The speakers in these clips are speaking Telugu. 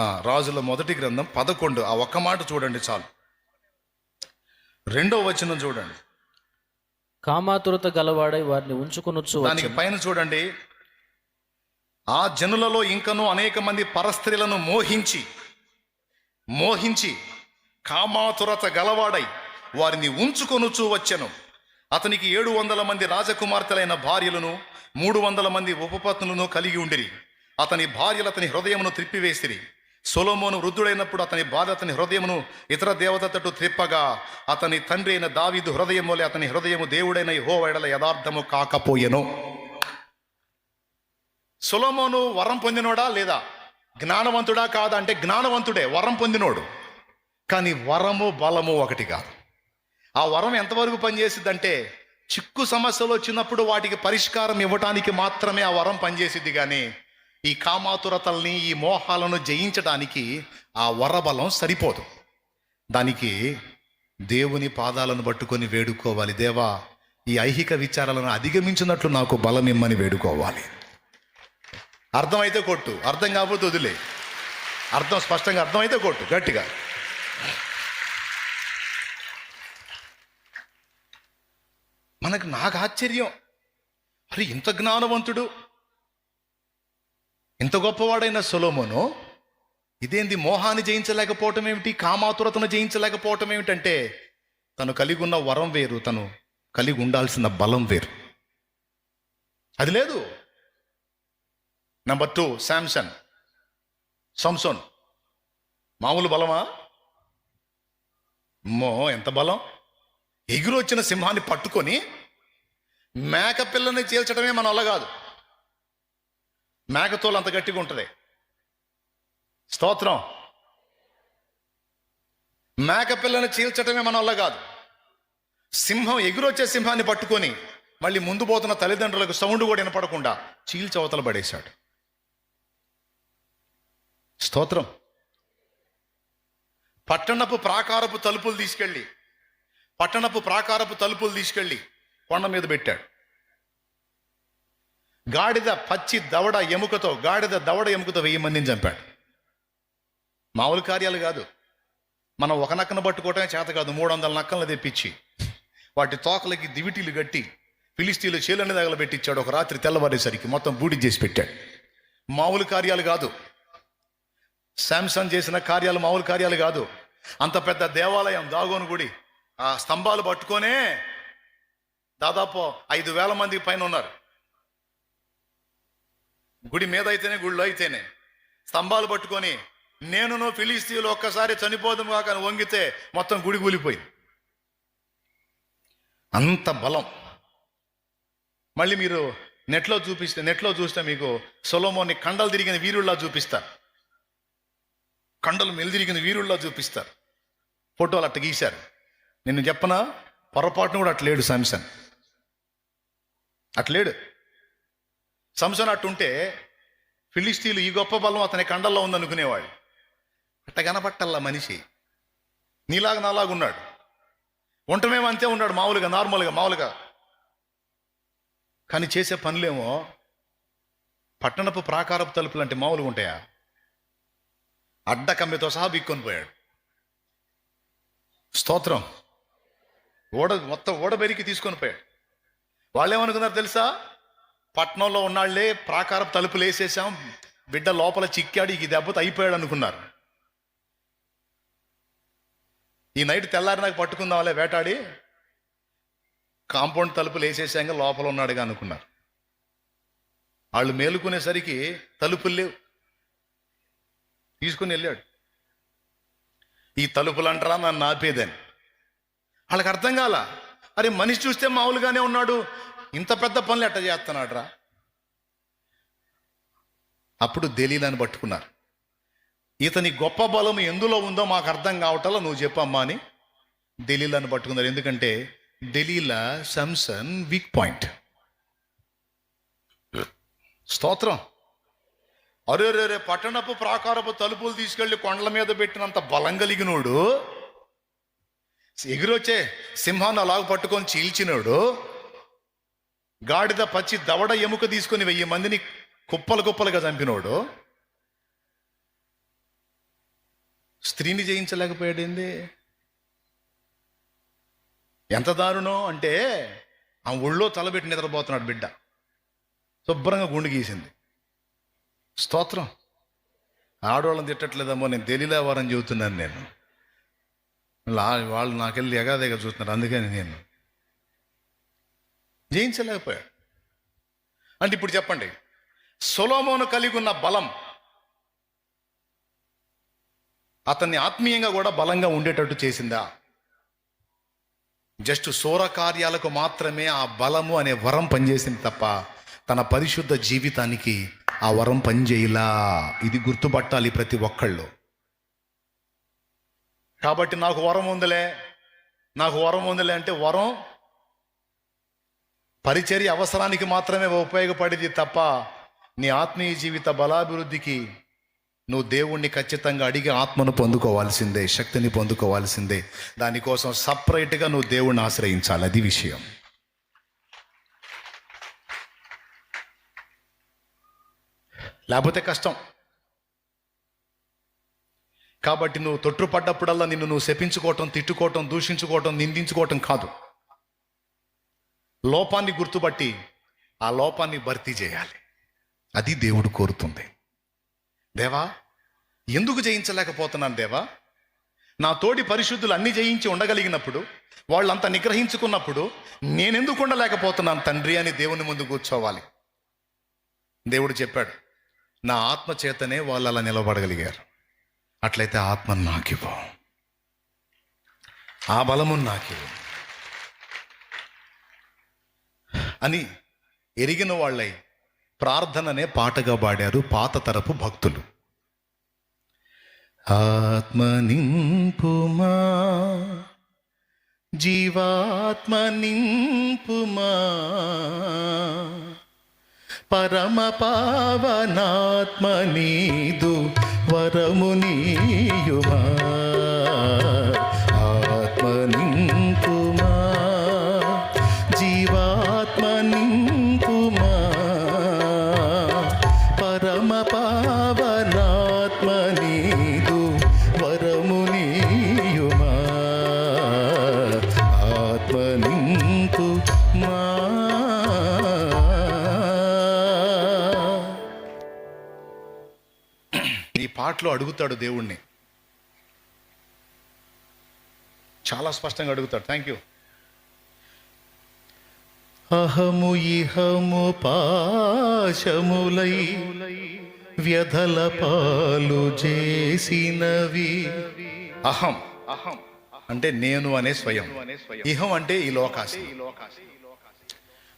ఆ, రాజుల మొదటి గ్రంథం పదకొండు. ఆ ఒక్క మాట చూడండి చాలు. రెండో వచనం చూడండి. కామాతురత గలవాడై వారిని ఉంచుకొనొచ్చు దానికి పైన చూడండి. ఆ జనులలో ఇంకను అనేక మంది పరస్త్రీలను మోహించి మోహించి కామాతురత గలవాడై వారిని ఉంచుకొనుచూ వచ్చెను. అతనికి ఏడు వందల మంది రాజకుమార్తెలైన భార్యలను మూడు వందల మంది ఉపపత్నులను కలిగి ఉండిరి. అతని భార్యలు అతని హృదయమును త్రిప్పివేసిరి. సొలోమోను వృద్ధుడైనప్పుడు అతని బాధ అతని హృదయమును ఇతర దేవత తట్టు త్రిప్పగా అతని తండ్రి అయిన దావీదు హృదయం వలె అతని హృదయము దేవుడైన యెహోవా యథార్థము కాకపోయెను. సొలోమోను వరం పొందినోడా లేదా? జ్ఞానవంతుడా కాదా? అంటే జ్ఞానవంతుడే వరం పొందినోడు. కానీ వరము బలము ఒకటి కాదు. ఆ వరం ఎంతవరకు పనిచేసిద్దంటే చిక్కు సమస్యలు వచ్చినప్పుడు వాటికి పరిష్కారం ఇవ్వటానికి మాత్రమే ఆ వరం పనిచేసిద్ది కానీ ఈ కామాతురతల్ని ఈ మోహాలను జయించడానికి ఆ వరబలం సరిపోదు. దానికి దేవుని పాదాలను పట్టుకొని వేడుకోవాలి. దేవా ఈ ఐహిక విచారాలను అధిగమించినట్లు నాకు బలం ఇమ్మని వేడుకోవాలి. అర్థమైతే కొట్టు. అర్థం కాకపోతే వదిలే. అర్థం స్పష్టంగా అర్థమైతే కొట్టు. గట్టిగా. మనకు నాకు ఆశ్చర్యం. అరే ఇంత జ్ఞానవంతుడు. ఇంత గొప్పవాడైన సొలోమోను ఇదేంది మోహాన్ని జయించలేకపోవటం ఏమిటి? కామాతురతను జయించలేకపోవటం ఏమిటంటే తను కలిగి ఉన్న వరం వేరు తను కలిగి ఉండాల్సిన బలం వేరు. అది లేదు. నెంబర్ టూ శాంసన్ సంసోన్ మామూలు బలమా? అమ్మో ఎంత బలం? ఎగురు వచ్చిన సింహాన్ని పట్టుకొని మేక పిల్లని చీల్చడమే మన వల్ల కాదు. మేకతోలు అంత గట్టిగా ఉంటుంది. స్తోత్రం. మేక పిల్లని చీల్చటమే మన వల్ల కాదు. సింహం ఎగురొచ్చే సింహాన్ని పట్టుకొని మళ్ళీ ముందు పోతున్న తల్లిదండ్రులకు సౌండ్ కూడా వినపడకుండా చీల్చవతల పడేశాడు. స్తోత్రం. పట్టణపు ప్రాకారపు తలుపులు తీసుకెళ్ళి పట్టణపు ప్రాకారపు తలుపులు తీసుకెళ్ళి కొండ మీద పెట్టాడు. గాడిద పచ్చి దవడ ఎముకతో గాడిద దవడ ఎముకతో వెయ్యి మందిని చంపాడు. మామూలు కార్యాలు కాదు. మనం ఒక నక్కను పట్టుకోవటమే చేత కాదు. మూడు వందల నక్కలను తెప్పించి వాటి తోకలకి దివిటీలు కట్టి ఫిలిస్తీన్లు చేలని తగలబెట్టించాడు. ఒక రాత్రి తెల్లవారేసరికి మొత్తం బూడి చేసి పెట్టాడు. మామూలు కార్యాలు కాదు. శాంసంగ్ చేసిన కార్యాలు మామూలు కార్యాలు కాదు. అంత పెద్ద దేవాలయం దాగోను గుడి ఆ స్తంభాలు పట్టుకొనే దాదాపు ఐదు వేల మంది పైన ఉన్నారు. గుడి మీద అయితేనే గుడిలో అయితేనే. స్తంభాలు పట్టుకొని నేనును ఫిలిస్తీన్లు ఒక్కసారి చనిపోదాం కాక వంగితే మొత్తం గుడి కూలిపోయింది. అంత బలం. మళ్ళీ మీరు నెట్లో చూపిస్తే నెట్లో చూస్తే మీకు సొలోమోని కండలు తిరిగిన వీరుల్లా చూపిస్తారు. కండలు మెలిదిరిగిన వీరుల్లా చూపిస్తారు. ఫోటోలు అట్ట గీశారు. నిన్ను చెప్పనా? పొరపాటును కూడా అట్లేడు శాంసన్ అట్లేడు. సంసన్ అట్టుంటే ఫిలిస్తీన్లు ఈ గొప్ప బలం అతని కండల్లో ఉందనుకునేవాడు అట్ట కనపట్టల్లా మనిషి. నీలాగా నాలాగా ఉన్నాడు. ఉండటమేమో అంతే ఉన్నాడు మామూలుగా నార్మల్గా మామూలుగా. కానీ చేసే పనులేమో పట్టణపు ప్రాకారపు తలుపులు అంటే మామూలుగా ఉంటాయా? అడ్డ కమ్మితో సహా బిక్కొని పోయాడు. స్తోత్రం. ఓడ మొత్తం ఓడబెరికి తీసుకొని పోయాడు. వాళ్ళు ఏమనుకున్నారు తెలుసా? పట్నంలో ఉన్నాళ్ళే ప్రాకారం తలుపులు వేసేసాం. బిడ్డ లోపల చిక్కాడు ఈ దెబ్బతో అయిపోయాడు అనుకున్నారు ఈ నైట్ తెల్లారి నాకు పట్టుకుందాంలే వేటాడి. కాంపౌండ్ తలుపులు వేసేసాక లోపల ఉన్నాడుగా అనుకున్నారు. వాళ్ళు మేలుకునేసరికి తలుపులు లేవు. తీసుకుని వెళ్ళాడు. ఈ తలుపులు అంటారా నన్ను ఆపేదని. వాళ్ళకి అర్థం కాల? అరే మనిషి చూస్తే మామూలుగానే ఉన్నాడు. ఇంత పెద్ద పనులు ఎట్ట చేస్తున్నాడు రా అప్పుడు దలీలని పట్టుకున్నారు. ఇతని గొప్ప బలం ఎందులో ఉందో మాకు అర్థం కావటంలో నువ్వు చెప్పమ్మా అని దలీలను పట్టుకున్నారు. ఎందుకంటే దలీలా సంసన్ వీక్ పాయింట్. స్తోత్రం. అరే రే రే పట్టణపు ప్రాకారపు తలుపులు తీసుకెళ్ళి కొండల మీద పెట్టినంత బలం కలిగినోడు ఎగిరొచ్చే సింహాన్ని అలాగ పట్టుకొని చీల్చినోడు గాడిద పచ్చి దవడ ఎముక తీసుకొని వెయ్యి మందిని కుప్పలు కుప్పలుగా చంపినోడు. స్త్రీని జయించలేకపోయాడేంది? ఎంత దారుణం అంటే ఆ ఒళ్ళో తలబెట్టి నిద్రపోతున్నాడు బిడ్డ. శుభ్రంగా గుండు గీసింది. స్తోత్రం. ఆడవాళ్ళని తిట్టట్లేదమ్మో నేను తెలియలేవారని చెబుతున్నాను నేను. వాళ్ళు నాకెళ్ళి ఎగాదేగా చూస్తున్నారు అందుకని నేను జయించలేకపోయాడు. అంటే ఇప్పుడు చెప్పండి సొలోమోను కలిగి ఉన్న బలం అతన్ని ఆత్మీయంగా కూడా బలంగా ఉండేటట్టు చేసిందా? జస్ట్ సూర కార్యాలకు మాత్రమే ఆ బలము అనే వరం పనిచేసింది తప్ప తన పరిశుద్ధ జీవితానికి ఆ వరం పనిచేయలా. ఇది గుర్తుపట్టాలి ప్రతి ఒక్కళ్ళు. కాబట్టి నాకు వరం ఉందిలే. నాకు వరం ఉందిలే అంటే వరం పరిచర్య అవసరానికి మాత్రమే ఉపయోగపడేది తప్ప నీ ఆత్మీయ జీవిత బలాభివృద్ధికి నువ్వు దేవుణ్ణి ఖచ్చితంగా అడిగి ఆత్మను పొందుకోవాల్సిందే శక్తిని పొందుకోవాల్సిందే. దానికోసం సపరేట్గా నువ్వు దేవుణ్ణి ఆశ్రయించాలి. అది విషయం. లేకపోతే కష్టం. కాబట్టి నువ్వు తొట్టుపడ్డప్పుడల్లా నిన్ను నువ్వు శపించుకోవటం తిట్టుకోవటం దూషించుకోవటం నిందించుకోవటం కాదు. లోపాన్ని గుర్తుపట్టి ఆ లోపాన్ని భర్తీ చేయాలి. అది దేవుడు కోరుతుంది. దేవా ఎందుకు జయించలేకపోతున్నాను దేవా? నా తోటి పరిశుద్ధులు అన్ని జయించి ఉండగలిగినప్పుడు వాళ్ళంతా నిగ్రహించుకున్నప్పుడు నేనెందుకు ఉండలేకపోతున్నాను తండ్రి అని దేవుని ముందు కూర్చోవాలి. దేవుడు చెప్పాడు నా ఆత్మ చేతనే వాళ్ళు అలా నిలబడగలిగారు. అట్లయితే ఆత్మను నాకివ్వ. ఆ బలము నాకివ్వ. అని ఎరిగిన వాళ్ళై ప్రార్థననే పాటగా పాడారు పాత తరపు భక్తులు. ఆత్మ నింపుమా జీవాత్మ నింపుమా పరమ పావనాత్మ నీదు వరము నీయుమా? ఈ పాటలో అడుగుతాడు దేవుణ్ణి. చాలా స్పష్టంగా అడుగుతాడు. థ్యాంక్ యూ అహము ఇహము పాశములై వ్యధల పాలు చేసినవి. అహం. అహం. అంటే నేను అనే స్వయం. ఇహం అంటే ఈ లోకాశ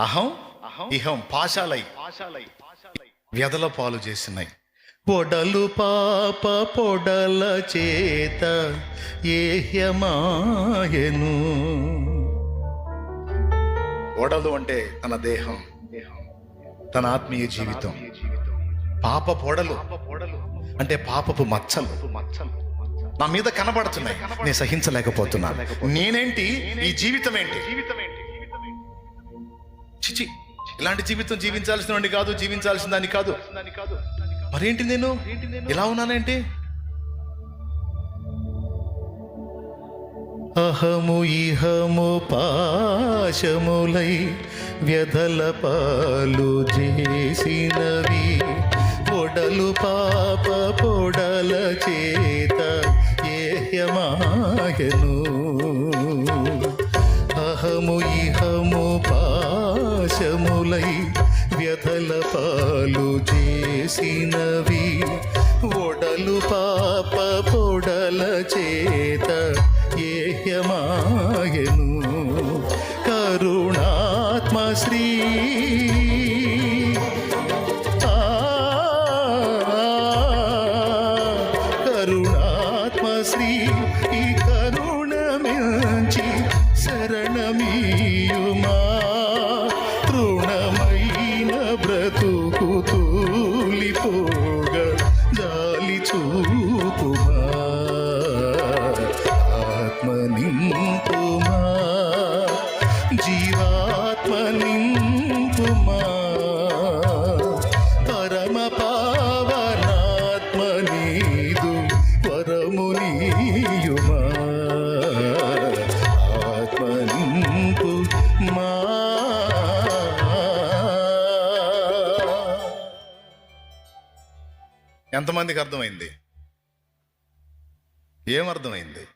అహం. ఇహం పాశాలై వ్యధల పాలు చేసినాయి పొడలు పాప పొడల చేత ఏహ్యమాయను. ఒడలు అంటే తన దేహం తన ఆత్మీయ జీవితం. పాప పొడలు అంటే పాపపు మచ్చలు. నా మీద కనబడుతున్నాయి నేను సహించలేకపోతున్నాను. నేనేంటి? ఈ జీవితం ఏంటి చిచి ఇలాంటి జీవితం జీవించాల్సిన వాడిని కాదు జీవించాల్సిన దాన్ని కాదు. మరేంటి నేను? ఎలా ఉన్నానేంటి? అహము ఇహము పాశములై వ్యధల పాలు చేసినవి. పొడలు పాప పొడల చేత ఏహ్యమాయను. అహము ఇహము పాశములై వ్యధల పాలు చేసినవి ఒడలు పాప పొడల చేత ఏహ్యమాయను. కరుణాత్మ శ్రీ. ఆ, కరుణాత్మ శ్రీ ఈ కరుణమించి శరణమీయుమా. తృణమైన బ్రతుకు తూలిపోగా దాలి చూపుమా. ఆత్మ నింపుమా జీవాత్మ నింపుమా పరమ పావనాత్మ నీదు వరము నీయుమా. ఎంతమందికి అర్థమైంది? ఏమర్థమైంది